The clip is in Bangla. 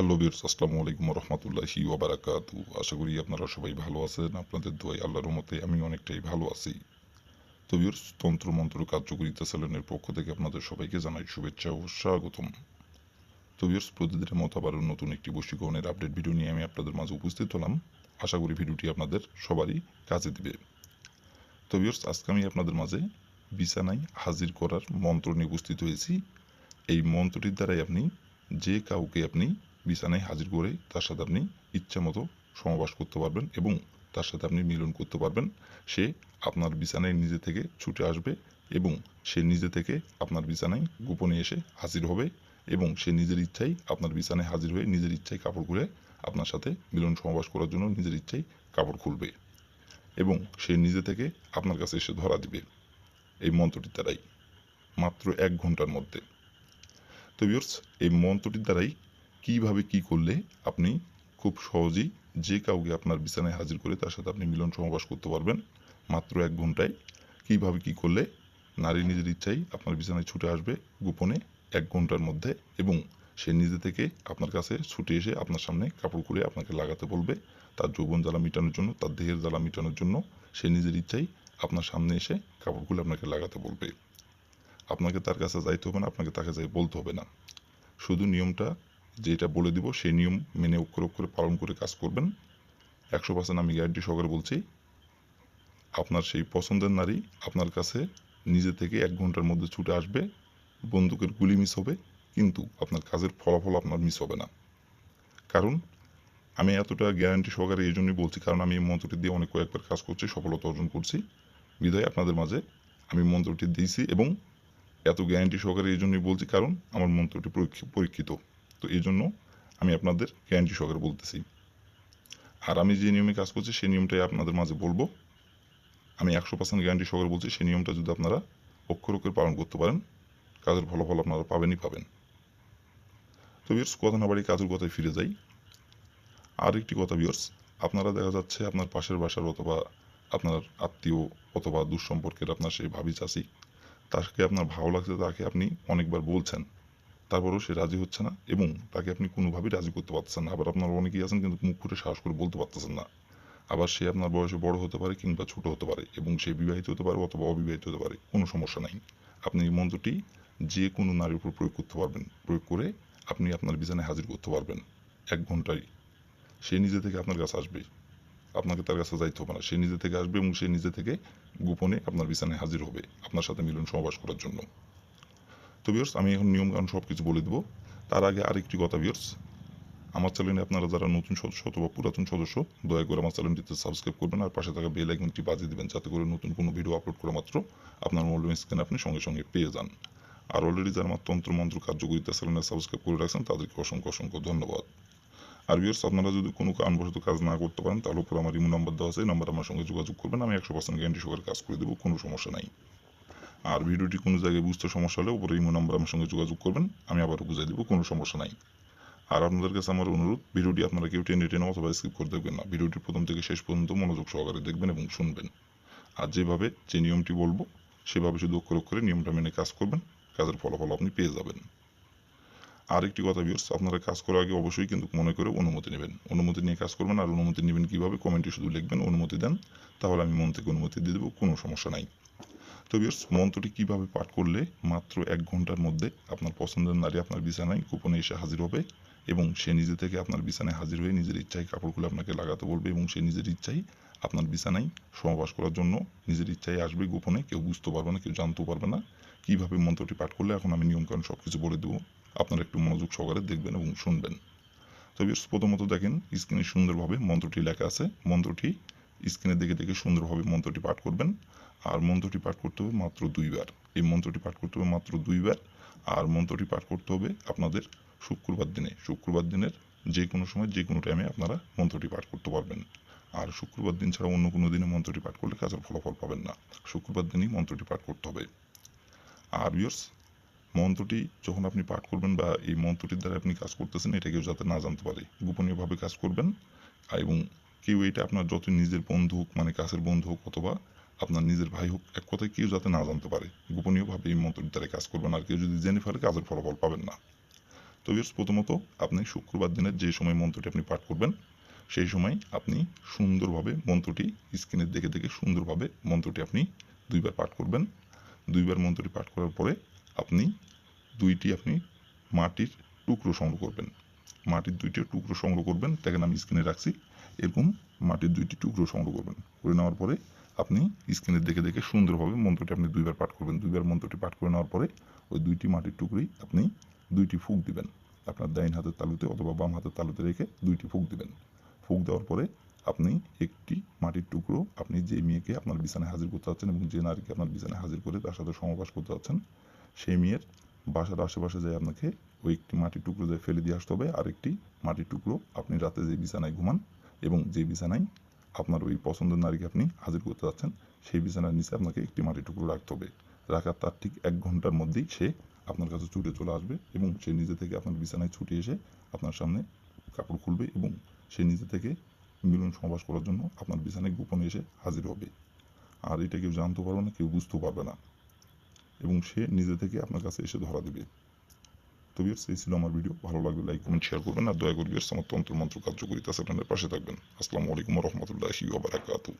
হ্যালো বিয়ার্স আসসালামু আলাইকুম রহমতুল্লাহি ওবারাকাতু আশা করি আপনারা সবাই ভালো আছেন, আপনাদের দোয়াই আল্লাহর মতে আমি অনেকটাই ভালো আছি। তো বিয়ার্স তন্ত্র মন্ত্র কার্যকরিতা চ্যানেলের পক্ষ থেকে আপনাদের সবাইকে জানাই শুভেচ্ছা ও স্বাগতম। তো বিয়ার্স প্রতিদিনের মতো আবারও নতুন একটি বশীকরণের আপডেট ভিডিও নিয়ে আমি আপনাদের মাঝে উপস্থিত হলাম। আশা করি ভিডিওটি আপনাদের সবারই কাজে দিবে। তো বিয়ার্স আজকে আমি আপনাদের মাঝে বিছানায় হাজির করার মন্ত্র নিয়ে উপস্থিত হয়েছি। এই মন্ত্রটির দ্বারাই আপনি যে কাউকে আপনি বিছানায় হাজির করে তার সাথে আপনি ইচ্ছা মতো সমাবাস করতে পারবেন এবং তার সাথে আপনি মিলন করতে পারবেন। সে আপনার বিছানায় নিজে থেকে ছুটে আসবে এবং সে নিজে থেকে আপনার বিছানায় গোপনে এসে হাজির হবে এবং সে নিজের ইচ্ছাই আপনার বিছানায় হাজির হয়ে নিজের ইচ্ছায় কাপড় খুলে আপনার সাথে মিলন সমাবাস করার জন্য নিজের ইচ্ছাই কাপড় খুলবে এবং সে নিজে থেকে আপনার কাছে এসে ধরা দিবে। এই মন্ত্রটির দ্বারাই। মাত্র এক ঘণ্টার মধ্যে। তো ভিউয়ার্স এই মন্ত্রটির দ্বারাই কীভাবে কি করলে আপনি খুব সহজেই যে কাউকে আপনার বিছানায় হাজির করে তার সাথে আপনি মিলন সমাবাস করতে পারবেন মাত্র এক ঘন্টায়? কীভাবে কি করলে নারী নিজের ইচ্ছাই আপনার বিছানায় ছুটে আসবে গোপনে এক ঘণ্টার মধ্যে এবং সে নিজে থেকে আপনার কাছে ছুটে এসে আপনার সামনে কাপড় খুলে আপনাকে লাগাতে বলবে? তার যৌবন জ্বালা মেটানোর জন্য, তার দেহের জ্বালা মেটানোর জন্য সে নিজের ইচ্ছাই আপনার সামনে এসে কাপড় খুলে আপনাকে লাগাতে বলবে। আপনাকে তার কাছে যাইতে হবে না, আপনাকে তাকে যাই বলতে হবে না। শুধু নিয়মটা যেটা বলে দিব, সেই নিয়ম মেনে অক্ষর অক্ষরে পালন করে কাজ করবেন। একশো পার্সেন্ট আমি গ্যারান্টি সহকারে বলছি, আপনার সেই পছন্দের নারী আপনার কাছে নিজে থেকে এক ঘণ্টার মধ্যে ছুটে আসবে, বন্দুকের গুলি মিস হবে, কিন্তু আপনার কাজের ফলাফল আপনার মিস হবে না। কারণ আমি এতটা গ্যারান্টি সহকারে এই জন্যই বলছি, কারণ আমি এই মন্ত্রটি দিয়ে অনেক কয়েকবার কাজ করছি, সফলতা অর্জন করছি। বিধায় আপনাদের মাঝে আমি মন্ত্রটি দিয়েছি এবং এত গ্যারান্টি সহকারে এই জন্যই বলছি, কারণ আমার মন্ত্রটি পরীক্ষিত। তো এই জন্য আমি আপনাদের গ্যারান্টি সহকারে বলতেছি। আর আমি যে নিয়মে কাজ করছি, সেই নিয়মটাই আপনাদের মাঝে বলব। আমি একশো পার্সেন্ট গ্যারান্টি সহকারে বলছি, সেই নিয়মটা যদি আপনারা অক্ষর অক্ষর পালন করতে পারেন, কাজের ফলাফল আপনারা পাবেনই পাবেন। তো বিয়ার্স কথা না বাড়ি কাজের কথায় ফিরে যাই। আর একটি কথা বিয়ার্স আপনারা দেখা যাচ্ছে আপনার পাশের বাসার অথবা আপনার আত্মীয় অথবা দুঃসম্পর্কের আপনার সেই ভাবি চাষি তাকে আপনার ভালো লাগছে, তাকে আপনি অনেকবার বলছেন। তারপরেও সে রাজি হচ্ছে না এবং তাকে আপনি কোনোভাবেই রাজি করতে পারতেছেন না। আবার আপনার অনেকেই আছেন কিন্তু মুখ ফুটে সাহস করে বলতে পারতেছেন না। আবার সে আপনার বয়সে বড় হতে পারে কিংবা ছোট হতে পারে এবং সে বিবাহিত হতে পারে অথবা অবিবাহিত হতে পারে, কোনো সমস্যা নাই। আপনি এই মন্ত্রটি যে কোনো নারীর উপর প্রয়োগ করতে পারবেন। প্রয়োগ করে আপনি আপনার বিছানায় হাজির করতে পারবেন এক ঘন্টায়। সে নিজে থেকে আপনার কাছে আসবে। আপনাকে তার কাছে যাইতে হবে না। সে নিজে থেকে আসবে এবং সে নিজে থেকে গোপনে আপনার বিছানায় হাজির হবে আপনার সাথে মিলন সমাবাস করার জন্য। তো বিয়ার্স আমি এখন নিয়মকানুন সব কিছু বলে দেবো। তার আগে আরেকটি কথা বিয়ার্স আমার চ্যানেলে আপনারা যারা নতুন সদস্য অথবা পুরাতন সদস্য, দয়া করে আমার চ্যানেলটিতে সাবস্ক্রাইব করবেন আর পাশে থাকা বেল আইকনটি বাজিয়ে দেবেন, যাতে করে নতুন কোনো ভিডিও আপলোড করা মাত্র আপনার মোবাইল স্ক্রিনে আপনি সঙ্গে সঙ্গে পেয়ে যান। আর অলরেডি যারা আমার তন্ত্র মন্ত্র কার্যকরিতা চ্যানেলে সাবস্ক্রাইব করে রাখছেন, তাদেরকে অসংখ্য অসংখ্য ধন্যবাদ। আর বিয়ার্স আপনারা যদি কোনো কারণবশত কাজ না করতে পারেন, তাহলে উপর আমার ইমো নাম্বার দেওয়া আছে, এই নাম্বার আমার সঙ্গে যোগাযোগ করবেন, আমি একশো পার্সেন্ট গ্যারান্টি সহকারে কাজ করে দেবো, কোনো সমস্যা নাই। আর ভিডিওটি কোনো জায়গায় বুঝতে সমস্যা হলে উপরে ইমো নাম্বার আমার সঙ্গে যোগাযোগ করবেন, আমি আবারও বুঝাই দেবো, কোনো সমস্যা নাই। আর আপনাদের কাছে আমার অনুরোধ, ভিডিওটি আপনারা কেউ টেনে টেনে অথবা স্কিপ করে দেখবেন না। ভিডিওটি প্রথম থেকে শেষ পর্যন্ত মনোযোগ সহকারে দেখবেন এবং শুনবেন। আর যেভাবে যে নিয়মটি বলব, সেভাবে শুধু অক্ষর অক্ষরে নিয়মটা মেনে কাজ করবেন, কাজের ফলাফল আপনি পেয়ে যাবেন। আর একটি কথা বিয়র্স আপনারা কাজ করার আগে অবশ্যই কিন্তু মনে করে অনুমতি নেবেন। অনুমতি নিয়ে কাজ করবেন আর অনুমতি নেবেন কীভাবে, কমেন্টে শুধু লিখবেন অনুমতি দেন, তাহলে আমি মন থেকে অনুমতি দিয়ে দেবো, কোনো সমস্যা নাই। তো মন্ত্রটি কীভাবে পাঠ করলে মাত্র এক ঘণ্টার মধ্যে আপনার পছন্দের নারী আপনার বিছানায় গোপনে এসে হাজির হবে এবং সে নিজে থেকে আপনার বিছানায় হাজির হয়ে নিজের ইচ্ছায় কাপড়গুলো আপনাকে লাগাতে বলবে এবং সে নিজের ইচ্ছাই আপনার বিছানায় সমাবাস করার জন্য নিজের ইচ্ছায় আসবে গোপনে, কেউ বুঝতে পারবে না, কেউ জানতেও পারবে না। কীভাবে মন্ত্রটি পাঠ করলে এখন আমি নিয়মকানুন সব কিছু বলে দেবো। আপনারা একটু মনোযোগ সহকারে দেখবেন এবং শুনবেন। তবে প্রথমত দেখেন স্ক্রিনে সুন্দরভাবে মন্ত্রটি লেখা আছে। মন্ত্রটি স্ক্রিনে দেখে দেখে সুন্দরভাবে মন্ত্রটি পাঠ করবেন। আর মন্ত্রটি পাঠ করতে হবে মাত্র দুইবার। এই মন্ত্রটি পাঠ করতে হবে মাত্র দুইবার। আর মন্ত্রটি পাঠ করতে হবে আপনাদের শুক্রবার দিনে। শুক্রবার দিনের যে কোনো সময়, যে কোনো টাইমে আপনারা মন্ত্রটি পাঠ করতে পারবেন। আর শুক্রবার দিন ছাড়া অন্য কোনো দিনে মন্ত্রটি পাঠ করলে কাজের ফলাফল পাবেন না। শুক্রবার দিনই মন্ত্রটি পাঠ করতে হবে। আর বিয়ার্স মন্ত্রটি যখন আপনি পাঠ করবেন বা এই মন্ত্রটির দ্বারা আপনি কাজ করতেছেন, এটা কেউ যাতে না জানতে পারে। গোপনীয়ভাবে কাজ করবেন। এবং কেউ এটা আপনার যত নিজের বন্ধু হোক মানে কাছের বন্ধু হোক অথবা আপনার নিজের ভাই হোক, এক কথায় কেউ যাতে না জানতে পারে। গোপনীয়ভাবে এই মন্ত্রটির দ্বারা কাজ করবেন আর কেউ যদি জেনে ফেলে, কাজের ফলাফল পাবেন না। তো ভিউয়ার্স প্রথমত আপনি শুক্রবার দিনের যে সময় মন্ত্রটি আপনি পাঠ করবেন, সেই সময় আপনি সুন্দরভাবে মন্ত্রটি স্ক্রিনের দেখে দেখে সুন্দরভাবে মন্ত্রটি আপনি দুইবার পাঠ করবেন। দুইবার মন্ত্রটি পাঠ করার পরে আপনি দুইটি আপনি মাটির টুকরো সংগ্রহ করবেন। মাটির দুইটি টুকরো সংগ্রহ করবেন দেখেন আমি স্ক্রিনে রাখছি। এরকম মাটির দুইটি টুকরো সংগ্রহ করবেন। করে নেওয়ার পরে আপনি স্ক্রিনের দেখে দেখে সুন্দরভাবে মন্ত্রটি আপনি দুইবার পাঠ করবেন। দুইবার মন্ত্রটি পাঠ করে নেওয়ার পরে ওই দুইটি মাটির টুকরোই আপনি দুইটি ফুক দিবেন। আপনার ডাইন হাতের তালুতে অথবা বাম হাতের তালুতে রেখে দুইটি ফুক দিবেন। ফুক দেওয়ার পরে আপনি একটি মাটির টুকরো আপনি যে মেয়েকে আপনার বিছানায় হাজির করতে যাচ্ছেন এবং যে নারীকে আপনার বিছানায় হাজির করে তার সাথে সমবাস করতে যাচ্ছেন, সেই মেয়ের বাসার আশেপাশে যায় আপনাকে ওই একটি মাটির টুকরো যায় ফেলে দিয়ে আসতে হবে। আর একটি মাটির টুকরো আপনি রাতে যে বিছানায় ঘুমান। এবং যে বিছানায় আপনার ওই পছন্দের নারীকে আপনি হাজির করতে যাচ্ছেন, সেই বিছানার নিচে আপনাকে একটি মাটির টুকরো রাখতে হবে। রাখার তার ঠিক এক ঘণ্টার মধ্যেই সে আপনার কাছে ছুটে চলে আসবে এবং সে নিজে থেকে আপনার বিছানায় ছুটে এসে আপনার সামনে কাপড় খুলবে এবং সে নিজে থেকে মিলন সমাবাস করার জন্য আপনার বিছানায় গোপনে এসে হাজির হবে। আর এটা কেউ জানতে পারবে না, কেউ বুঝতেও পারবে না। এবং সে নিজে থেকে আপনার কাছে এসে ধরা দেবে। তো বিয়ার্স এই ছিল আমার ভিডিও ভালো লাগলে লাইক কমেন্ট শেয়ার করবেন আর দয়া করে বিয়ার্স আমার তন্ত্র, মন্ত্র কার্যকরিতা সেখানে পাশে থাকবেন। আসসালামু আলাইকুম রহমতুল্লাহি ওয়া বারাকাতুহু।